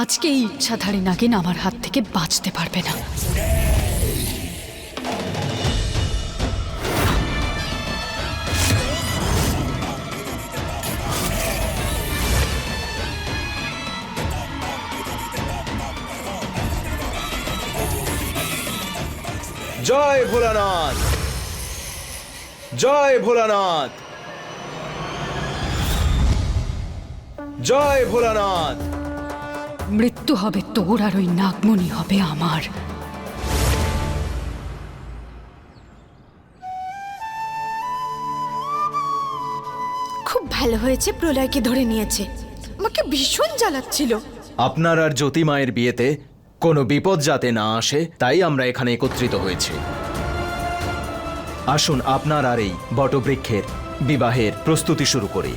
আজকে এই ইচ্ছাধারী নাগিন আমার হাত থেকে বাঁচতে পারবে না। জয় ভোলানাথ। জয় ভোলানাথ। জয় ভোলানাথ। মৃত্যু হবে তোর আর ওই নাগমণি হবে আমার। খুব ভালো হয়েছে প্রলয়কে ধরে নিয়েছে। আমাকে ভীষণ জ্বালাচ্ছিল। আপনার আর জ্যোতি মায়ের বিয়েতে কোনো বিপদ যাতে না আসে তাই আমরা এখানে একত্রিত হয়েছি। আসুন আপনার আর এই বটবৃক্ষের বিবাহের প্রস্তুতি শুরু করি।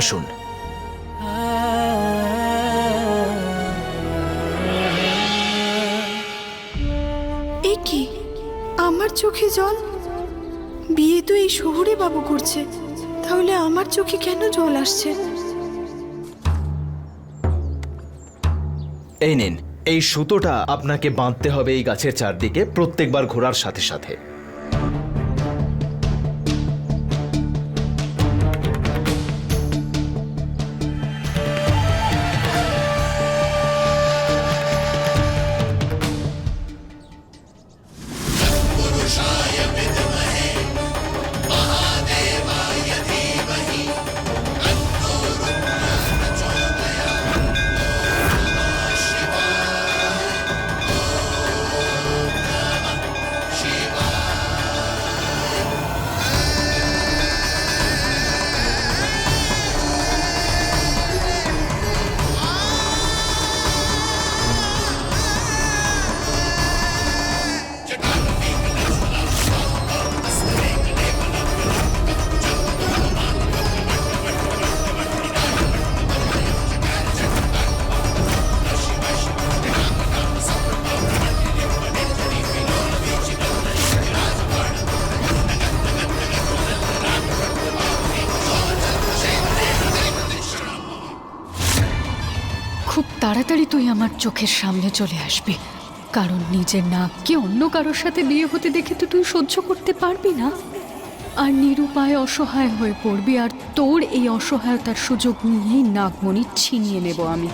আসুন। এ কি? আমার চোখে জল? বিয়ে তো এই শহরে বাবু করছে। তাহলে আমার চোখে কেন জল আসছে? এই নিন এই সুতোটা আপনাকে বাঁধতে হবে এই গাছের চারদিকে প্রত্যেকবার ঘোরার সাথে সাথে। তাড়াতাড়ি তুই আমার চোখের সামনে চলে আসবি। কারণ নিজের নাককে অন্য কারোর সাথে বিয়ে হতে দেখে তো তুই সহ্য করতে পারবি না। আর নিরুপায় অসহায় হয়ে পড়বি, আর তোর এই অসহায়তার সুযোগ নিয়েই নাগমণি ছিনিয়ে নেব আমি।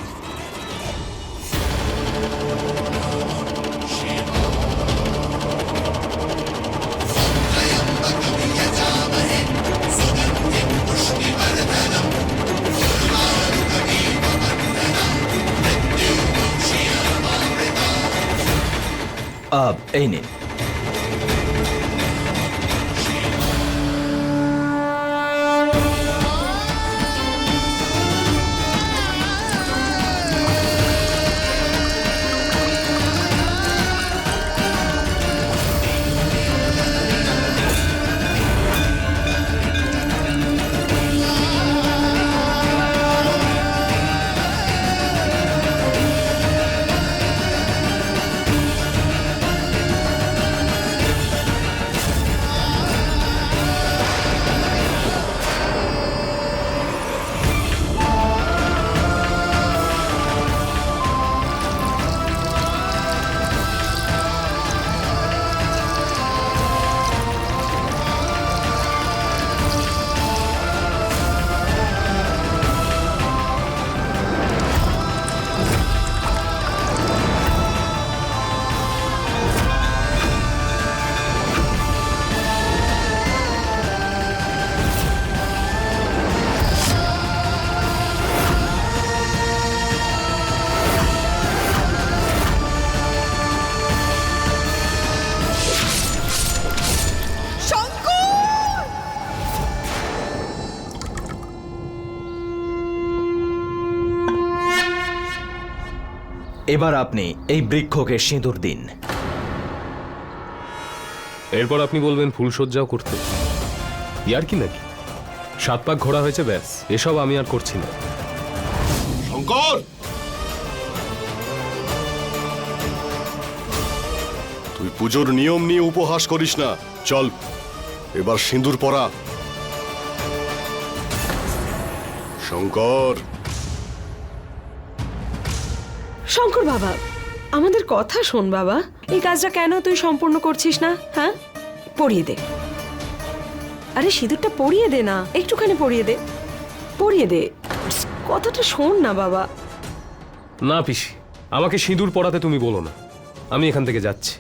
এই নিন এবার আপনি এই বৃক্ষকে সিঁদুর দিন। এরপর আপনি বলবেন ফুলসজ্জাও করতে। ইয়ার কি নাকি? সাত পাক ঘোরা হয়েছে ব্যাস। এসব আমি আর করছি না। শঙ্কর! তুই পুজোর নিয়ম নিয়ে উপহাস করিস না। চল এবার সিঁদুর পরা। শঙ্কর! শঙ্কর বাবা, আমাদের কথা শোন বাবা। এই কাজটা কেন তুই সম্পূর্ণ করছিস না হ্যাঁ? পড়িয়ে দে। আরে সিঁদুরটা পরিয়ে দে না, একটুখানি পরিয়ে দে। পরিয়ে দে। কথাটা শোন না বাবা। না পিসি, আমাকে সিঁদুর পড়াতে তুমি বলো না। আমি এখান থেকে যাচ্ছি।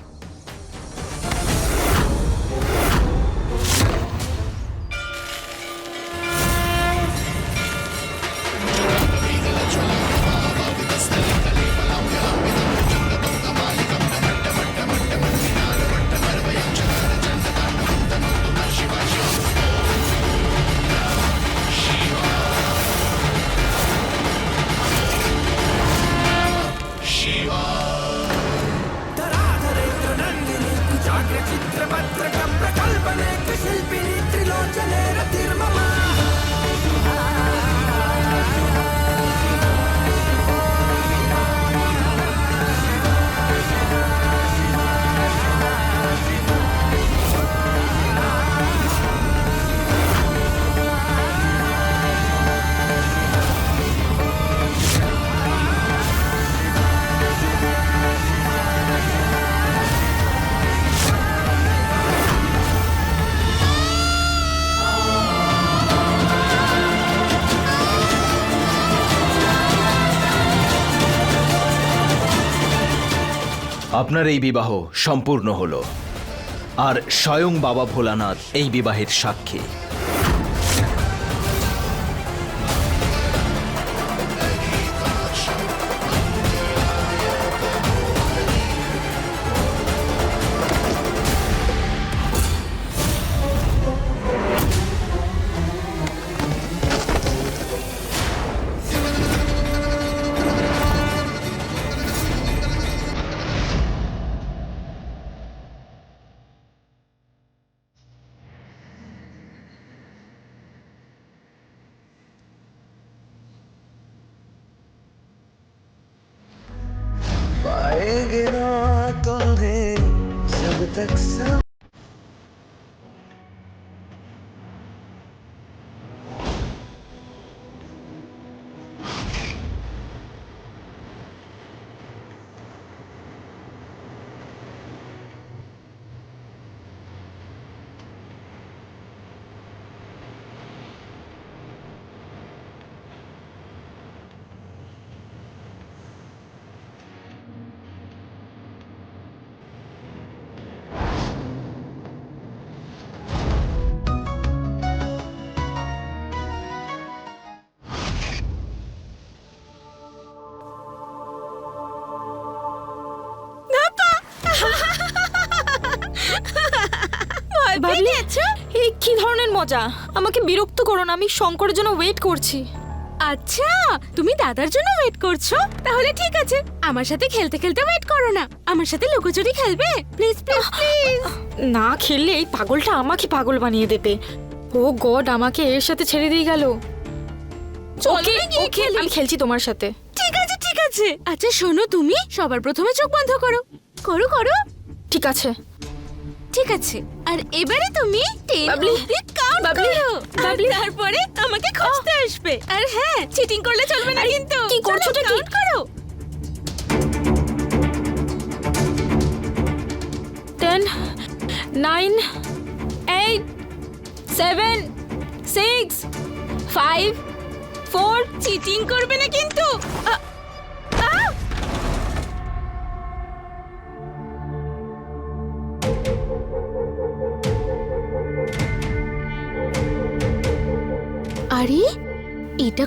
আপনার এই বিবাহ সম্পূর্ণ হলো। আর স্বয়ং বাবা ভোলানাথ এই বিবাহের সাক্ষী। ভাবলি এই কি ধরনের মজা? আমাকে বিরক্ত করো না আমি শঙ্করের জন্য ওয়েট করছি। আচ্ছা তুমি দাদার জন্য ওয়েট করছ? তাহলে ঠিক আছে আমার সাথে খেলতে খেলতে ওয়েট করো না। আমার সাথে লুকোচুরি খেলবে? প্লিজ প্লিজ প্লিজ না খেললে এই পাগলটা আমাকে পাগল বানিয়ে দেবে। ও গড আমাকে এর সাথে ছেড়ে দিয়ে গেল। ওকে ওকে আমি খেলছি তোমার সাথে। ঠিক আছে ঠিক আছে। আচ্ছা শোনো তুমি সবার প্রথমে চোখ বন্ধ করো। করো করো। ঠিক আছে। ঠিক আছে। আর এবারে তুমি টেন বাবলি, অবধি কাউন্ট বাবলি, করো। আর। তারপরে আমাকে খুঁজতে আসবে। আর হ্যাঁ চিটিং করলে চলবে না কিন্তু। কি করছোটা কি? কাউন্ট করো। Ten nine eight seven six five four cheating করবে না কিন্তু।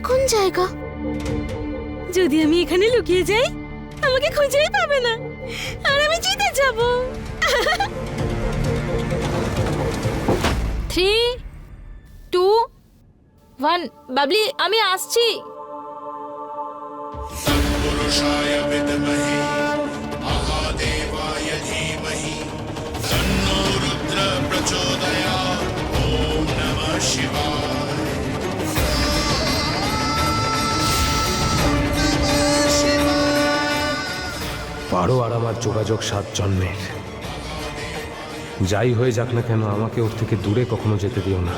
কোন জায়গা? যদি আমি এখানে লুকিয়ে যাই আমাকে খুঁজেই পাবে না। আর আমি জিতে যাব। থ্রি টু ওয়ান বাবলি আমি আসছি। কারও আর আমার যোগাযোগ সাত জন্মের। যাই হয়ে যাক না কেন, আমাকে ওর থেকে দূরে কখনো যেতে দিও না।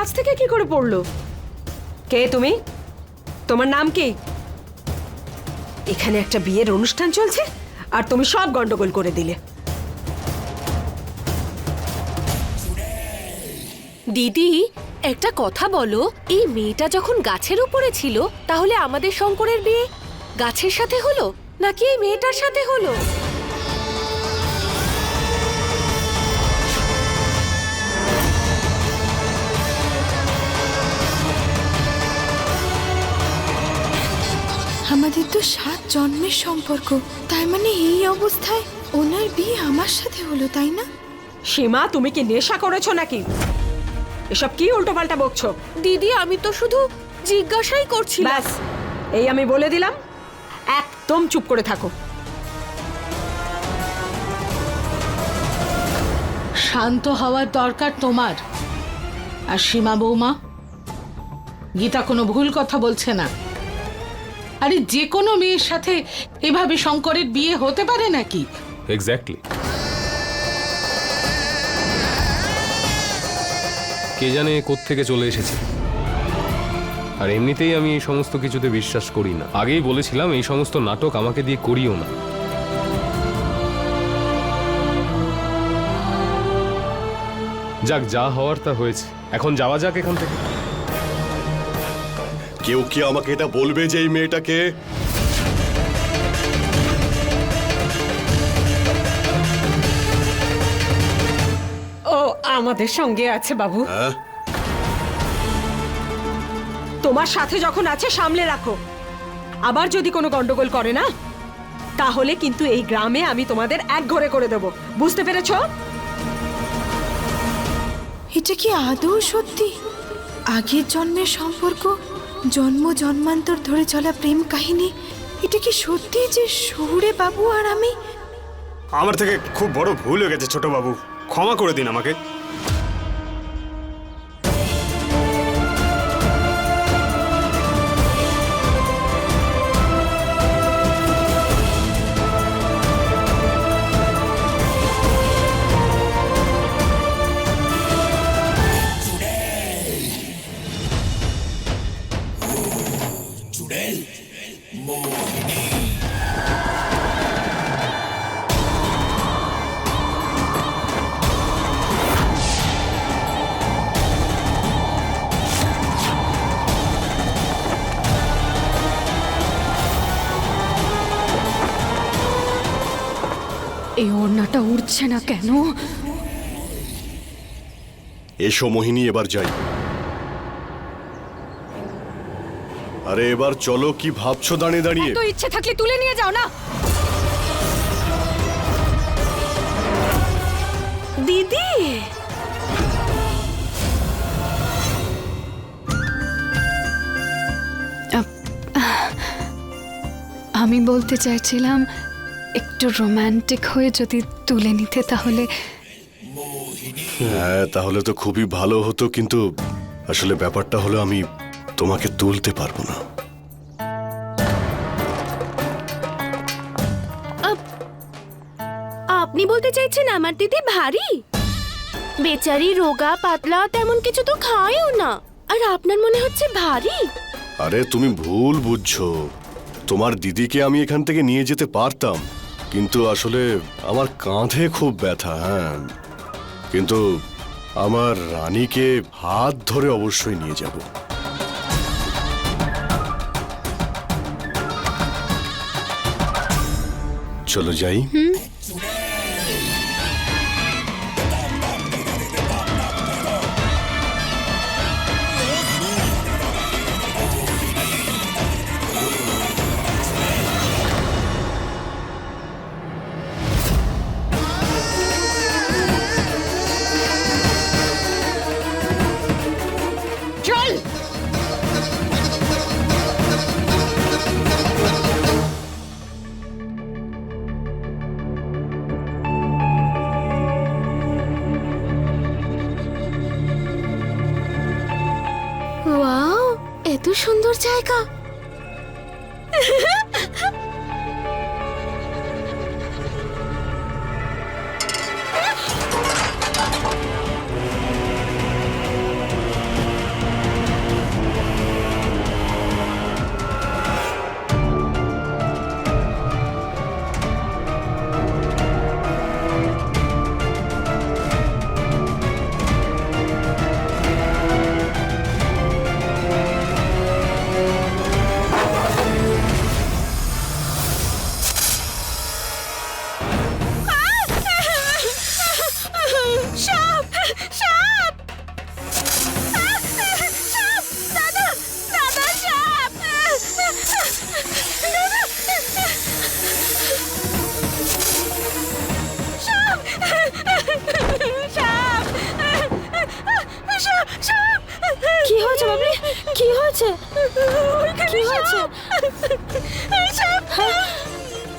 গাছ থেকে কি করে পড়ল? কে তুমি? তোমার নাম কি? এখানে একটা বিয়ের অনুষ্ঠান চলছে, আর তুমি সব গন্ডগোল করে দিলে। দিদি, একটা কথা বলো, এই মেয়েটা যখন গাছের উপরে ছিল, তাহলে আমাদের শঙ্করের বিয়ে গাছের সাথে হলো, নাকি এই মেয়েটার সাথে হলো? আমাদের তো সাত জন্মের সম্পর্ক। তার মানে এই অবস্থায় ওনার বিয়ে আমার সাথে হলো তাই না? সীমা তুমি কি নেশা করেছ নাকি? এসব কি উল্টোপাল্টা বকছো? দিদি আমি তো শুধু জিজ্ঞাসাই করছি ব্যাস এই আমি বলে দিলাম। একদম চুপ করে থাকো। শান্ত হওয়ার দরকার তোমার। আর সীমা বৌমা গীতা কোনো ভুল কথা বলছে না। আরে যে কোনো মেয়ের সাথে এভাবে শঙ্করের বিয়ে হতে পারে নাকি? এক্স্যাক্টলি কে জানে থেকে চলে এসেছে। আর এমনিতেই আমি এই সমস্ত কিছুতে বিশ্বাস করি না। আগেই বলেছিলাম, এই সমস্ত নাটক আমাকে দিয়ে করিও না। যাক, যা হওয়ার তা হয়েছে। এখন যাওয়া যাক এখান থেকে। কেউ কি আমাকে এটা বলবে যে এই মেয়েটাকে? ও আমাদের সঙ্গে আছে বাবু। হ্যাঁ? তোমার সাথে যখন আছে সামলে রাখো। আবার যদি কোনো গন্ডগোল করে না তাহলে কিন্তু এই গ্রামে আমি তোমাদের এক ঘরে করে দেব। বুঝতে পেরেছ? এটা কি আদৌ সত্যি? আগের জন্মের সম্পর্ক জন্ম জন্মান্তর ধরে চলা প্রেম কাহিনী, এটা কি সত্যি যে শহুরে বাবু আর আমি? আমার থেকে খুব বড় ভুল হয়ে গেছে ছোট বাবু। ক্ষমা করে দিন আমাকে। উড়ছে না কেন? এসো মোহিনী এবার যাই। আরে এবার চলো কি ভাবছ দাঁড়িয়ে দাঁড়িয়ে? তো ইচ্ছে থাকলে তুলে নিয়ে যাও না। দিদি! আমি বলতে চাইছিলাম একটু রোমান্টিক হয়ে যদি তুলে নিতে তাহলে? হ্যাঁ তাহলে তো খুবই ভালো হতো কিন্তু আসলে ব্যাপারটা হলো আমি তোমাকে তুলতে পারব না। আপনি বলতে চাইছেন আমার দিদি ভারী? বেচারি রোগা পাতলা তেমন কিছু তো খায়ও না। আর আপনার মনে হচ্ছে ভারী? আরে তুমি ভুল বুঝছ। তোমার দিদিকে আমি এখান থেকে নিয়ে যেতে পারতাম। কিন্তু আসলে আমার কাঁধে খুব ব্যথা হ্যাঁ। কিন্তু আমার রানীকে হাত ধরে অবশ্যই নিয়ে যাব। চলো যাই। একা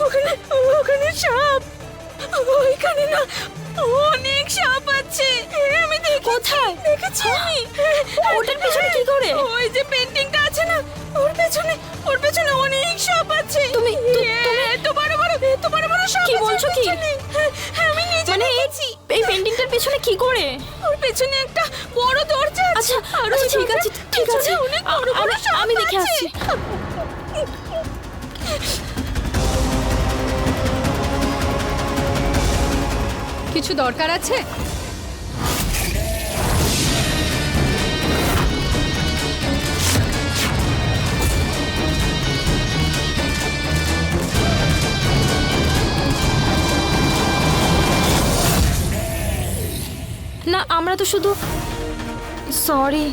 ওখানে ওখানে সাপ! ওইখানে না অনেক সাপ আছে। আমি দেখি কোথায়? দেখেছি ওটার পেছনে কি করে? ওই যে পেন্টিংটা আছে না ওর পেছনে ওর পেছনে অনেক সাপ আছে। তুমি এত বড় বড় এত বড় বড় সাপ কি বলছো কি? আমি নিজে মানে এই পেন্টিংটার পেছনে কি করে? ওর পেছনে একটা বড় দরজা আছে। আর ওই ঠিক আছে ঠিক আছে অনেক বড় বড় সাপ আমি দেখে আসছি। কিছু দরকার আছে? না, আমরা তো শুধু সরি,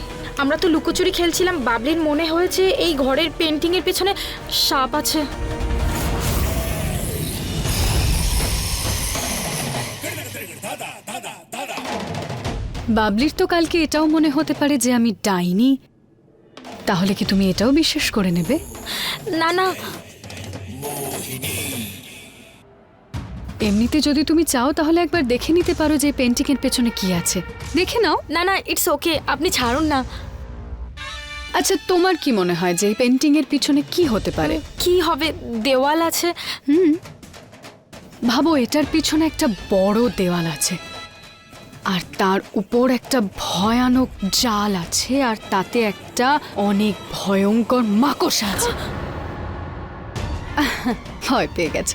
আমরা তো লুকোচুরি খেলছিলাম। বাবলির মনে হয়েছে এই ঘরের পেন্টিং এর পেছনে সাপ আছে। বাবলির তো কালকে এটাও মনে হতে পারে যে আমি ডাইনি। তাহলে কি তুমি এটাও বিশ্বাস করে নেবে? না না। এমনিতে যদি তুমি চাও তাহলে একবার দেখে নিতে পারো যে পেন্টিং এর পেছনে কি আছে। দেখে নাও। না না ইটস ওকে আপনি ছাড়ুন না। আচ্ছা তোমার কি মনে হয় যে এই পেন্টিং এর পিছনে কি হতে পারে? কি হবে? দেওয়াল আছে। হুম। ভাবো এটার পিছনে একটা বড় দেওয়াল আছে। আর তার উপর একটা ভয়ানক জাল আছে, আর তাতে একটা অনেক ভয়ঙ্কর মাকড়সা আছে। ভয় পেয়ে গেছে।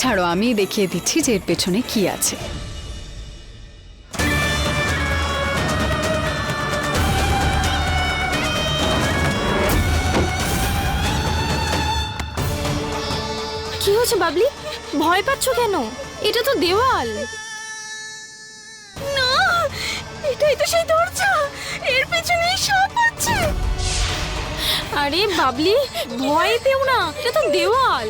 ছাড়ো, আমি দেখিয়ে দিচ্ছি যে এর পেছনে কি আছে। কি হয়েছে বাবলি? ভয় পাচ্ছ কেন? এটা তো দেওয়াল। না এটাই তো সেই দরজা। এর পেছনে সাপ আছে। আরে বাবলি ভয় পেও না এটা তো দেওয়াল।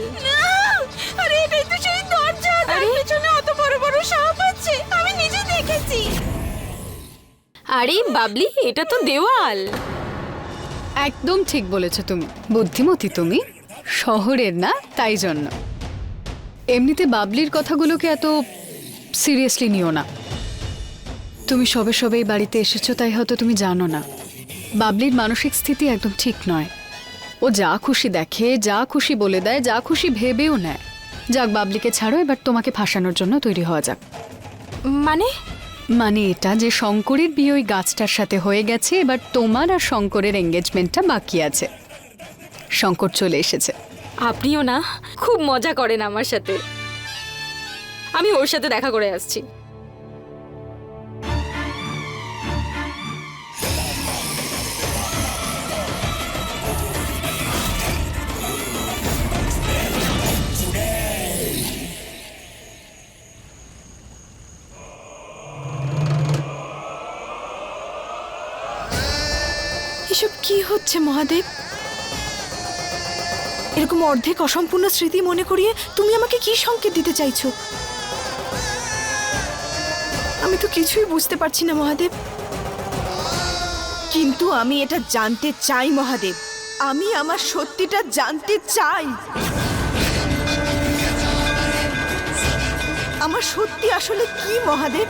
আরে এটাই তো সেই দরজা। তার পেছনে অত বড় বড় সাপ আছে। আমি নিজে দেখেছি। আরে বাবলি এটা তো দেওয়াল। একদম ঠিক বলেছ তুমি। বুদ্ধিমতী তুমি। শহরের না তাই জন্য। এমনিতে বাবলির কথাগুলোকে এত সিরিয়াসলি নিও না। তুমি সবে সবে এই বাড়িতে এসেছ তাই হয়তো তুমি জানো না। বাবলির মানসিক স্থিতি একদম ঠিক নয়। ও যা খুশি দেখে যা খুশি বলে দেয় যা খুশি ভেবেও নেয়। যাক বাবলিকে ছাড়ো এবার তোমাকে ফাঁসানোর জন্য তৈরি হওয়া যাক। মানে? মানে এটা যে শঙ্করের বিয়ে ওই গাছটার সাথে হয়ে গেছে এবার তোমার আর শঙ্করের এঙ্গেজমেন্টটা বাকি আছে। শঙ্কর চলে এসেছে। আপনিও না, খুব মজা করেন আমার সাথে। আমি ওর সাথে দেখা করে আসছি। এসব কি হচ্ছে মহাদেব? এরকম অর্ধেক অসম্পূর্ণ স্মৃতি মনে করিয়ে তুমি আমাকে কি সংকেত দিতে চাইছো? আমি তো কিছুই বুঝতে পারছি না, মহাদেব। কিন্তু আমি এটা জানতে চাই, মহাদেব। আমি আমার সত্যিটা জানতে চাই। আমার সত্যি আসলে কি, মহাদেব?